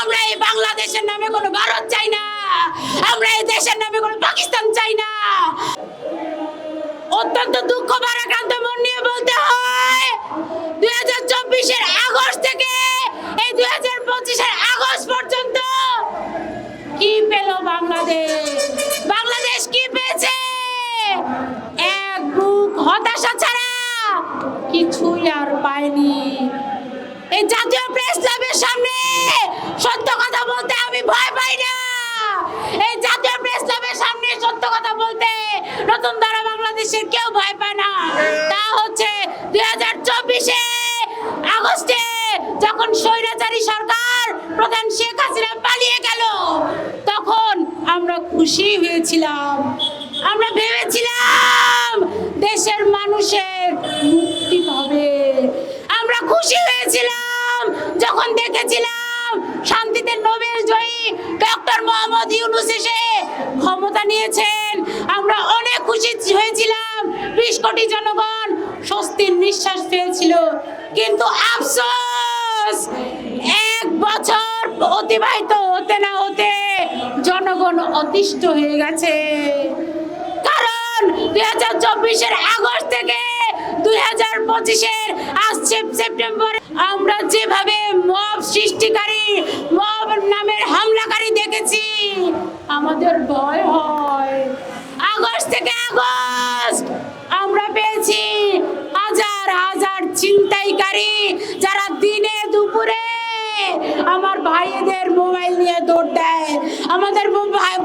আমরা এই বাংলাদেশের নামে কোনো ভারত চাই না। আমরা এই দেশের নামে কোনো পাকিস্তান চাই না। অত্যন্ত দুঃখ, ভারাক্রান্ত মন নিয়ে বলতে হয়, দুই হাজার চব্বিশের আগস্ট থেকে এই দুই হাজার পঁচিশের আগস্ট পর্যন্ত কি পেল বাংলাদেশ? বাংলাদেশ কি পেয়েছে? এক বুক হতাশা ছাড়া কিছুই আর পায়নি। এই জাতীয় প্রেস ক্লাবের সামনে। সত্য কথা বলতে আমি ভয় পাই না। এই জাতীয় প্রেস ক্লাবের সামনে সত্য কথা বলতে নতুন ধারা বাংলাদেশের কেউ ভয় পায় না। তা হচ্ছে দুই হাজার চব্বিশে আগস্টে যখন স্বৈরাচারী সরকার প্রধান শেখ হাসিনা পালিয়ে গেল, তখন আমরা খুশি হয়েছিলাম। আমরা ভেবেছিলাম দেশের মানুষের মুক্তি পাবে। আমরা খুশি হয়েছিলাম। যখন দেখেছিলাম শান্তিতে নোবেল জয়ী ডক্টর মোহাম্মদ ইউনুস এসে ক্ষমতা নিয়েছেন, আমরা অনেক খুশি হয়েছিলাম। বিশ কোটি জনগণ স্বস্তির নিঃশ্বাস পেয়েছিল কিন্তু আফসোস, এক বছর অতিবাহিত হতে না হতে জনগণ অতিষ্ঠ হয়ে গেছে। কারণ দুই হাজার চব্বিশের আগস্ট থেকে দুই হাজার পঁচিশের আসছে সেপ্টেম্বর আমরা যেভাবে মব সৃষ্টিকারী মব নামের হামলাকারী দেখেছি, আমাদের ভয় হয়। আগস্ট থেকে আগস্ট আমরা পেয়েছি হাজার হাজার ছিনতাইকারী যারা দিনে দুপুরে আমার ভাইদের মোবাইল নিয়ে দৌড় দেয়, আমাদের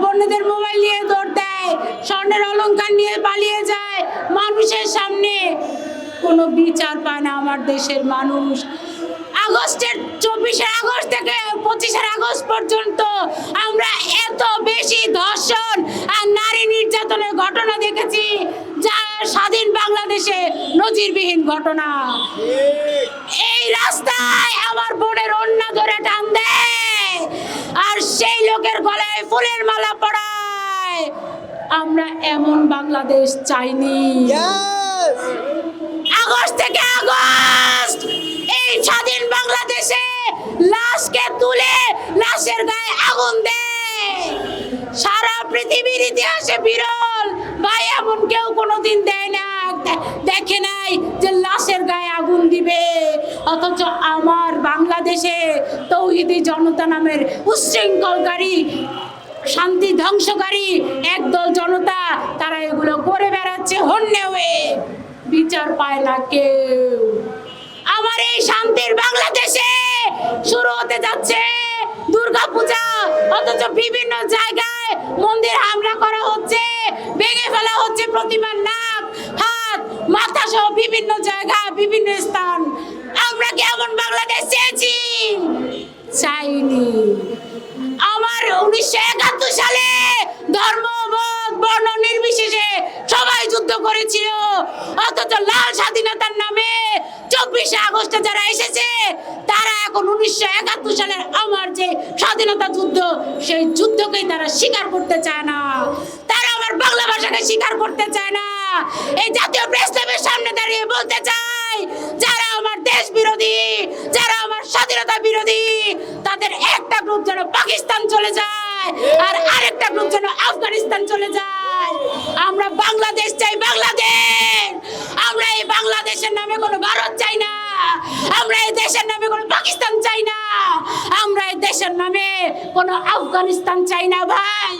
বোনদের মোবাইল নিয়ে দৌড় দেয়, স্বর্ণের অলংকার নিয়ে পালিয়ে যায়, মানুষের সামনে কোনো বিচার পায় না আমার দেশের মানুষ। আগস্টের চব্বিশে আগস্ট থেকে পঁচিশে আগস্ট পর্যন্ত আমরা এত বেশি ধর্ষণ আর নারী নির্যাতনের ঘটনা দেখেছি, যা স্বাধীন বাংলাদেশে নজিরবিহীন ঘটনা। এই রাস্তায় আমার বোনের অন্য ধরে টান দেয় আর সেই লোকের গলায় ফুলের মালা পড়ায় আমরা এমন বাংলাদেশ চাইনি। আগস্ট থেকে আগস্ট! এই স্বাধীন বাংলাদেশে লাশকে তুলে লাশের গায়ে আগুন দেয়। সারা পৃথিবীর ইতিহাসে বিরল। ভাই, এমন কেউ কোনোদিন দেয় না। দেখে নাই যে লাশের গায়ে আগুন দিবে। অথচ আমার বাংলাদেশে তৌহিদি জনতা নামের উচ্ছৃঙ্খলকারী, শান্তি ধ্বংসকারী একদল জনতা, তারা এগুলো করে বেড়াচ্ছে। হন্যে হয়ে বিচার পায় না কেউ। আমার এই শান্তির বাংলাদেশে শুরু হতে যাচ্ছে দুর্গা পূজা অথচ বিভিন্ন জায়গায় মন্দির হামলা করা হচ্ছে, ভেঙে ফেলা হচ্ছে প্রতিমার নাক, হাত মাথা সহ বিভিন্ন জায়গা বিভিন্ন স্থান। আমরা কি এমন বাংলাদেশ চেয়েছি? চাইনি। আমার উনিশশো একাত্তর সালে করেছিল অথচ লাল স্বাধীনতার নামে চব্বিশে আগস্টে যারা এসেছে, তারা এখন উনিশশো একাত্তর সালের আমার যে স্বাধীনতা যুদ্ধ, সেই যুদ্ধকেই তারা স্বীকার করতে চায় না। তারা আমার বাংলা ভাষাকে স্বীকার করতে চায় না। এই জাতীয় প্রেস সামনে দাঁড়িয়ে বলতে চাই যারা আমার দেশ বিরোধী, যারা আমার স্বাধীনতা বিরোধী, তাদের একটা গ্রুপ যেন পাকিস্তান চলে যায়, আর আরেকটা গ্রুপ যেন আফগানিস্তান চলে যায়। আমরা বাংলাদেশ চাই, বাংলাদেশ! আমরা এই বাংলাদেশের নামে কোনো ভারত চাই না। আমরা এই দেশের নামে কোনো পাকিস্তান চাই না। আমরা এই দেশের নামে কোনো আফগানিস্তান চাই না ভাই।